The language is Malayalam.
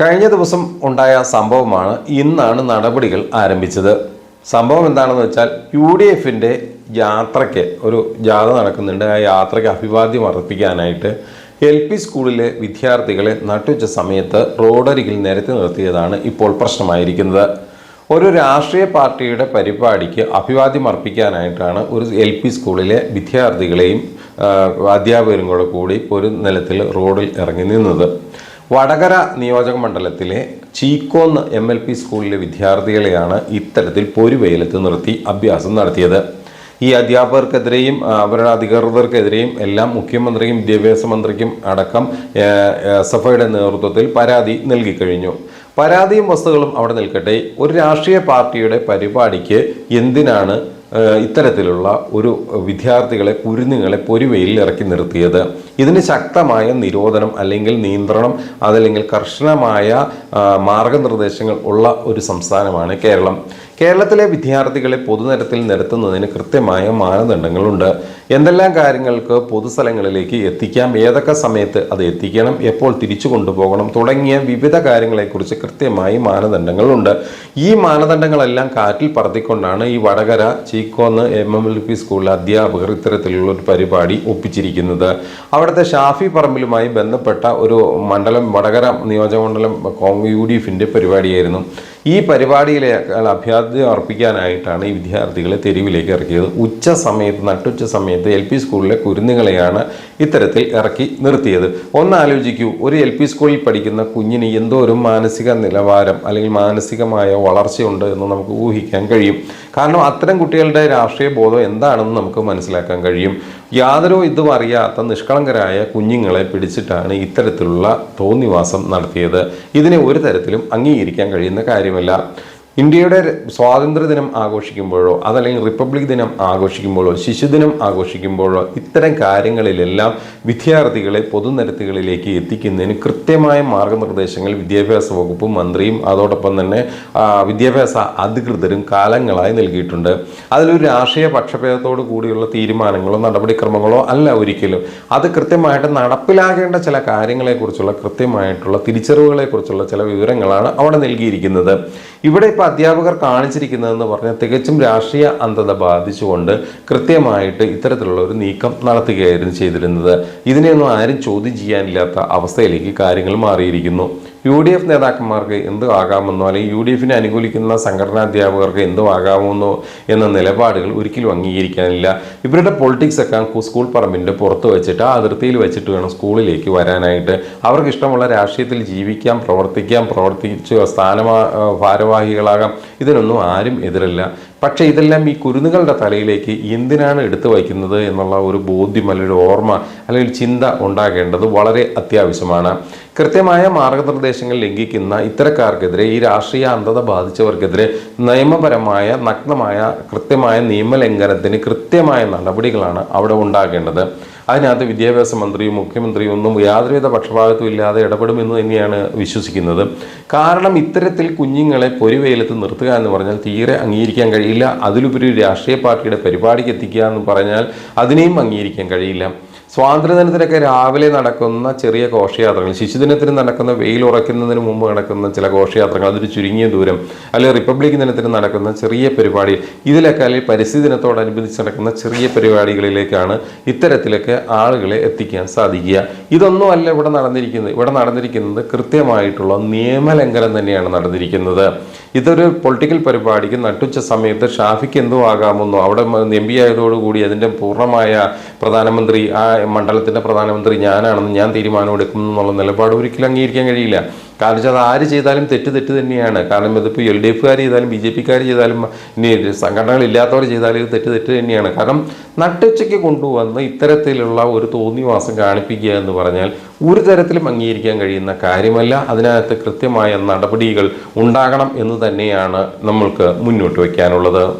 കഴിഞ്ഞ ദിവസം ഉണ്ടായ സംഭവമാണ് ഇന്നാണ് നടപടികൾ ആരംഭിച്ചത്. സംഭവം എന്താണെന്ന് വെച്ചാൽ യു ഡി എഫിന്റെ യാത്രയ്ക്ക് ഒരു ജാഥ നടക്കുന്നുണ്ട്. ആ യാത്രയ്ക്ക് അഭിവാദ്യം അർപ്പിക്കാനായിട്ട് എൽ പി സ്കൂളിലെ വിദ്യാർത്ഥികളെ നട്ടുച്ച സമയത്ത് റോഡരികിൽ നിരത്തി നിർത്തിയതാണ് ഇപ്പോൾ പ്രശ്നമായിരിക്കുന്നത്. ഒരു രാഷ്ട്രീയ പാർട്ടിയുടെ പരിപാടിക്ക് അഭിവാദ്യം അർപ്പിക്കാനായിട്ടാണ് ഒരു എൽ പി സ്കൂളിലെ വിദ്യാർത്ഥികളെയും അധ്യാപകരും കൂടെ കൂടി ഒരു നിലത്തിൽ റോഡിൽ ഇറങ്ങി നിന്നത്. വടകര നിയോജക മണ്ഡലത്തിലെ ചീക്കോന്ന് എം എൽ പി സ്കൂളിലെ വിദ്യാർത്ഥികളെയാണ് ഇത്തരത്തിൽ പൊരുവെയിലത്ത് നിർത്തി അഭ്യാസം നടത്തിയത്. ഈ അധ്യാപകർക്കെതിരെയും അവരുടെ അധികൃതർക്കെതിരെയും എല്ലാം മുഖ്യമന്ത്രിക്കും വിദ്യാഭ്യാസ മന്ത്രിക്കും അടക്കം ഐയുടെ നേതൃത്വത്തിൽ പരാതി നൽകിക്കഴിഞ്ഞു. പരാതിയും വസ്തുക്കളും അവിടെ നിൽക്കട്ടെ. ഒരു രാഷ്ട്രീയ പാർട്ടിയുടെ പരിപാടിക്ക് എന്തിനാണ് ഇത്തരത്തിലുള്ള ഒരു വിദ്യാർത്ഥികളെ കുരുന്നുകളെ പൊരുവയിൽ ഇറക്കി നിർത്തിയത്? ഇതിന് ശക്തമായ നിരോധനം അല്ലെങ്കിൽ നിയന്ത്രണം അതല്ലെങ്കിൽ കർശനമായ മാർഗനിർദ്ദേശങ്ങൾ ഉള്ള ഒരു സംസ്ഥാനമാണ് കേരളം. കേരളത്തിലെ വിദ്യാർത്ഥികളെ പൊതുനിരത്തിൽ നിരത്തുന്നതിന് കൃത്യമായ മാനദണ്ഡങ്ങളുണ്ട്. എന്തെല്ലാം കാര്യങ്ങൾക്ക് പൊതുസ്ഥലങ്ങളിലേക്ക് എത്തിക്കാം ഏതൊക്കെ സമയത്ത് അത് എത്തിക്കണം എപ്പോൾ തിരിച്ചു കൊണ്ടുപോകണം തുടങ്ങിയ വിവിധ കാര്യങ്ങളെക്കുറിച്ച് കൃത്യമായി മാനദണ്ഡങ്ങളുണ്ട്. ഈ മാനദണ്ഡങ്ങളെല്ലാം കാറ്റിൽ പറത്തിക്കൊണ്ടാണ് ഈ Vadakara Cheekkonnu M M L P സ്കൂളിലെ അധ്യാപകർ ഇത്തരത്തിലുള്ള ഒരു പരിപാടി ഒപ്പിച്ചിരിക്കുന്നത്. അവിടുത്തെ ഷാഫി പറമ്പിലുമായി ബന്ധപ്പെട്ട ഒരു മണ്ഡലം വടകര നിയോജകമണ്ഡലം യു ഡി എഫിന്റെ പരിപാടിയായിരുന്നു. ഈ പരിപാടിയിലെ അഭ്യാർത്ഥി അർപ്പിക്കാനായിട്ടാണ് ഈ വിദ്യാർത്ഥികളെ തെരുവിലേക്ക് ഇറക്കിയത്. ഉച്ച സമയത്ത് നട്ടുച്ച സമയത്ത് എൽ പി സ്കൂളിലെ കുരുന്നുകളെയാണ് ഇത്തരത്തിൽ ഇറക്കി നിർത്തിയത്. ഒന്ന് ആലോചിക്കൂ ഒരു എൽ പി സ്കൂളിൽ പഠിക്കുന്ന കുഞ്ഞിന് എന്തോ ഒരു മാനസിക നിലവാരം അല്ലെങ്കിൽ മാനസികമായ വളർച്ചയുണ്ട് എന്ന് നമുക്ക് ഊഹിക്കാൻ കഴിയും. കാരണം അത്തരം കുട്ടികളുടെ രാഷ്ട്രീയ ബോധം എന്താണെന്ന് നമുക്ക് മനസ്സിലാക്കാൻ കഴിയും. യാതൊരു ഇതും അറിയാത്ത നിഷ്കളങ്കരായ കുഞ്ഞുങ്ങളെ പിടിച്ചിട്ടാണ് ഇത്തരത്തിലുള്ള തോന്നിവാസം നടത്തിയത്. ഇതിനെ ഒരു തരത്തിലും അംഗീകരിക്കാൻ കഴിയുന്ന കാര്യമല്ല. ഇന്ത്യയുടെ സ്വാതന്ത്ര്യ ദിനം ആഘോഷിക്കുമ്പോഴോ അതല്ലെങ്കിൽ റിപ്പബ്ലിക് ദിനം ആഘോഷിക്കുമ്പോഴോ ശിശുദിനം ആഘോഷിക്കുമ്പോഴോ ഇത്തരം കാര്യങ്ങളിലെല്ലാം വിദ്യാർത്ഥികളെ പൊതുനിരത്തുകളിലേക്ക് എത്തിക്കുന്നതിന് കൃത്യമായ മാർഗനിർദ്ദേശങ്ങൾ വിദ്യാഭ്യാസ വകുപ്പ് മന്ത്രിയും അതോടൊപ്പം തന്നെ വിദ്യാഭ്യാസ അധികൃതരും കാലങ്ങളായി നൽകിയിട്ടുണ്ട്. അതിലൊരു രാഷ്ട്രീയ പക്ഷഭേദത്തോടു കൂടിയുള്ള തീരുമാനങ്ങളോ നടപടിക്രമങ്ങളോ അല്ല ഒരിക്കലും. അത് കൃത്യമായിട്ട് നടപ്പിലാകേണ്ട ചില കാര്യങ്ങളെക്കുറിച്ചുള്ള കൃത്യമായിട്ടുള്ള തിരിച്ചറിവുകളെക്കുറിച്ചുള്ള ചില വിവരങ്ങളാണ് അവിടെ നൽകിയിരിക്കുന്നത്. ഇവിടെ ഇപ്പോൾ അധ്യാപകർ കാണിച്ചിരിക്കുന്നതെന്ന് പറഞ്ഞാൽ തികച്ചും രാഷ്ട്രീയ അന്ധത ബാധിച്ചുകൊണ്ട് കൃത്യമായിട്ട് ഇത്തരത്തിലുള്ള ഒരു നീക്കം നടത്തുകയായിരുന്നു ചെയ്തിരുന്നത്. ഇതിനെയൊന്നും ആരും ചോദ്യം ചെയ്യാനില്ലാത്ത അവസ്ഥയിലേക്ക് കാര്യങ്ങൾ മാറിയിരിക്കുന്നു. യു ഡി എഫ് നേതാക്കന്മാർക്ക് എന്ത് ആകാമെന്നോ അല്ലെങ്കിൽ യു ഡി എഫിനെ അനുകൂലിക്കുന്ന സംഘടനാ അധ്യാപകർക്ക് എന്തോ ആകാമെന്നോ എന്ന നിലപാടുകൾ ഒരിക്കലും അംഗീകരിക്കാനില്ല. ഇവരുടെ പൊളിറ്റിക്സ് ഒക്കെ സ്കൂൾ പറമ്പിന്റെ പുറത്ത് വെച്ചിട്ട് ആ അതിർത്തിയിൽ വെച്ചിട്ട് വേണം സ്കൂളിലേക്ക് വരാനായിട്ട്. അവർക്ക് ഇഷ്ടമുള്ള രാഷ്ട്രീയത്തിൽ ജീവിക്കാം പ്രവർത്തിക്കാം പ്രവർത്തിച്ച് സ്ഥാനമാ ആ, ഭാരവാഹികളാകാം. ഇതിനൊന്നും ആരും എതിരല്ല. പക്ഷേ ഇതെല്ലാം ഈ കുരുന്നുകളുടെ തലയിലേക്ക് എന്തിനാണ് എടുത്തു വയ്ക്കുന്നത് എന്നുള്ള ഒരു ബോധ്യം അല്ലെങ്കിൽ ഓർമ്മ അല്ലെങ്കിൽ ചിന്ത ഉണ്ടാകേണ്ടത് വളരെ അത്യാവശ്യമാണ്. കൃത്യമായ മാർഗനിർദ്ദേശങ്ങൾ ലംഘിക്കുന്ന ഇത്തരക്കാർക്കെതിരെ ഈ രാഷ്ട്രീയ അന്ധത ബാധിച്ചവർക്കെതിരെ നിയമപരമായ നഗ്നമായ കൃത്യമായ നിയമലംഘനത്തിന് കൃത്യമായ നടപടികളാണ് അവിടെ ഉണ്ടാകേണ്ടത്. അതിനകത്ത് വിദ്യാഭ്യാസ മന്ത്രിയും മുഖ്യമന്ത്രിയും ഒന്നും യാതൊരുവിധ പക്ഷപാതത്വം ഇല്ലാതെ ഇടപെടുമെന്ന് തന്നെയാണ് വിശ്വസിക്കുന്നത്. കാരണം ഇത്തരത്തിൽ കുഞ്ഞുങ്ങളെ പൊരുവെയിലത്ത് നിർത്തുക എന്ന് പറഞ്ഞാൽ തീരെ അംഗീകരിക്കാൻ കഴിയില്ല. അതിലുപരി രാഷ്ട്രീയ പാർട്ടിയുടെ പരിപാടിക്ക് എത്തിക്കുക എന്ന് പറഞ്ഞാൽ അതിനെയും അംഗീകരിക്കാൻ കഴിയില്ല. സ്വാതന്ത്ര്യദിനത്തിനൊക്കെ രാവിലെ നടക്കുന്ന ചെറിയ ഘോഷയാത്രകൾ ശിശുദിനത്തിന് നടക്കുന്ന വെയിൽ ഉറയ്ക്കുന്നതിന് മുമ്പ് നടക്കുന്ന ചില ഘോഷയാത്രകൾ അതൊരു ചുരുങ്ങിയ ദൂരം അല്ലെങ്കിൽ റിപ്പബ്ലിക് ദിനത്തിന് നടക്കുന്ന ചെറിയ പരിപാടി ഇതിലൊക്കെ അല്ലെങ്കിൽ പരിസ്ഥിതി ദിനത്തോടനുബന്ധിച്ച് നടക്കുന്ന ചെറിയ പരിപാടികളിലേക്കാണ് ഇത്തരത്തിലൊക്കെ ആളുകളെ എത്തിക്കാൻ സാധിക്കുക. ഇതൊന്നും അല്ല ഇവിടെ നടന്നിരിക്കുന്നത്. ഇവിടെ നടന്നിരിക്കുന്നത് കൃത്യമായിട്ടുള്ള നിയമലംഘനം തന്നെയാണ് നടന്നിരിക്കുന്നത്. ഇതൊരു പൊളിറ്റിക്കൽ പരിപാടിക്ക് നട്ടുച്ച സമയത്ത് ഷാഫിക്ക് എന്തോ ആകാമെന്നോ അവിടെ എം പി ആയതോടുകൂടി അതിന്റെ പൂർണമായ പ്രധാനമന്ത്രി ആ മണ്ഡലത്തിന്റെ പ്രധാനമന്ത്രി ഞാനാണെന്ന് ഞാൻ തീരുമാനമെടുക്കും എന്നുള്ള നിലപാട് ഒരിക്കലും അംഗീകരിക്കാൻ കഴിയില്ല. കാരണം വെച്ചാൽ അത് ആര് ചെയ്താലും തെറ്റ് തെറ്റ് തന്നെയാണ്. കാരണം ഇതിപ്പോൾ എൽ ഡി എഫുകാർ ചെയ്താലും ബി ജെ പിക്കാർ ചെയ്താലും ഇനി സംഘടനകളില്ലാത്തവർ ചെയ്താലും ഇത് തെറ്റ് തെറ്റ് തന്നെയാണ്. കാരണം നട്ടുച്ചയ്ക്ക് കൊണ്ടുവന്ന് ഇത്തരത്തിലുള്ള ഒരു തോന്നിവാസം കാണിപ്പിക്കുക എന്ന് പറഞ്ഞാൽ ഒരു തരത്തിലും അംഗീകരിക്കാൻ കഴിയുന്ന കാര്യമല്ല. അതിനകത്ത് കൃത്യമായ നടപടികൾ ഉണ്ടാകണം എന്ന് തന്നെയാണ് നമ്മൾക്ക് മുന്നോട്ട് വയ്ക്കാനുള്ളത്.